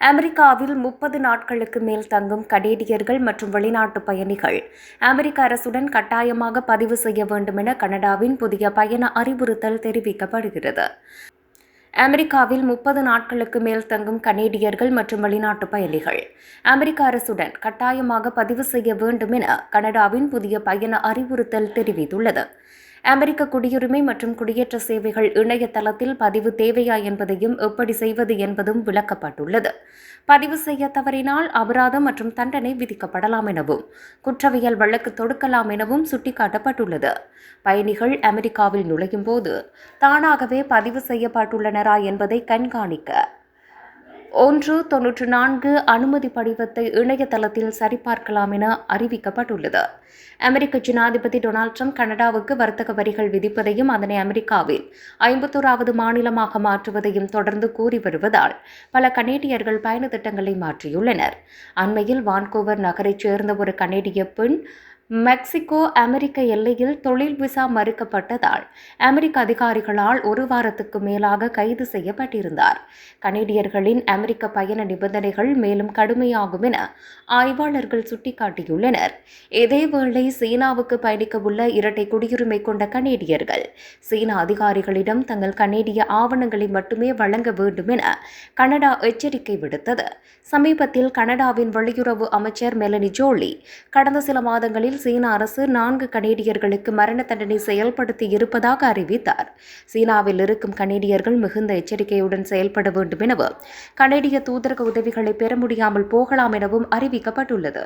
அமெரிக்காவில் முப்பது நாட்களுக்கு மேல் தங்கும் கனேடியர்கள் மற்றும் வெளிநாட்டு பயணிகள். அமெரிக்க அரசுடன் கட்டாயமாக பதிவு செய்ய வேண்டும் என கனடாவின் புதிய பயண அறிவுறுத்தல் தெரிவிக்கப்படுகிறது. அமெரிக்காவில் முப்பது நாட்களுக்கு மேல் தங்கும் கனேடியர்கள் மற்றும் வெளிநாட்டு பயணிகள். அமெரிக்க அரசுடன் கட்டாயமாக பதிவு செய்ய வேண்டும் என கனடாவின் புதிய பயண அறிவுறுத்தல் தெரிவித்துள்ளது. அமெரிக்க குடியுரிமை மற்றும் குடியேற்ற சேவைகள் இணையதளத்தில் பதிவு தேவையா என்பதையும் எப்படி செய்வது என்பதும் விளக்கப்பட்டுள்ளது. பதிவு செய்ய தவறினால் அபராதம் மற்றும் தண்டனை விதிக்கப்படலாம் எனவும் குற்றவியல் வழக்கு தொடுக்கலாம் எனவும் சுட்டிக்காட்டப்பட்டுள்ளது. பயணிகள் அமெரிக்காவில் நுழையும் போது தானாகவே பதிவு செய்யப்பட்டுள்ளனரா என்பதை கண்காணிக்க ஒன்று தொன்னூற்று நான்கு அனுமதி படிவத்தை இணையதளத்தில் சரிபார்க்கலாம் என அறிவிக்கப்பட்டுள்ளது. அமெரிக்க ஜனாதிபதி டொனால்ட் ட்ரம்ப் கனடாவுக்கு வர்த்தக வரிகள் விதிப்பதையும் அதனை அமெரிக்காவில் ஐம்பத்தோராவது மாநிலமாக மாற்றுவதையும் தொடர்ந்து கூறி வருவதால் பல கனேடியர்கள் பயண திட்டங்களை மாற்றியுள்ளனர். அண்மையில் வான்கூவர் நகரைச் சேர்ந்த ஒரு கனேடிய பெண் மெக்சிகோ அமெரிக்க எல்லையில் தொழில் விசா மறுக்கப்பட்டதால் அமெரிக்க அதிகாரிகளால் ஒரு வாரத்துக்கு மேலாக கைது செய்யப்பட்டிருந்தார். கனேடியர்களின் அமெரிக்க பயண நிபந்தனைகள் மேலும் கடுமையாகும் என ஆய்வாளர்கள் சுட்டிக்காட்டியுள்ளனர். இதேவேளை சீனாவுக்கு பயணிக்க உள்ள இரட்டை குடியுரிமை கொண்ட கனேடியர்கள் சீன அதிகாரிகளிடம் தங்கள் கனேடிய ஆவணங்களை மட்டுமே வழங்க வேண்டும் என கனடா எச்சரிக்கை விடுத்தது. சமீபத்தில் கனடாவின் வெளியுறவு அமைச்சர் மெலனி ஜோலி கடந்த சில மாதங்களில் சீன அரசு நான்கு கனேடியர்களுக்கு மரண தண்டனை செயல்படுத்தி இருப்பதாக அறிவித்தார். சீனாவில் இருக்கும் கனேடியர்கள் மிகுந்த எச்சரிக்கையுடன் செயல்பட வேண்டும் எனவும் கனேடிய தூதரக உதவிகளை பெற முடியாமல் போகலாம் எனவும் அறிவிக்கப்பட்டுள்ளது.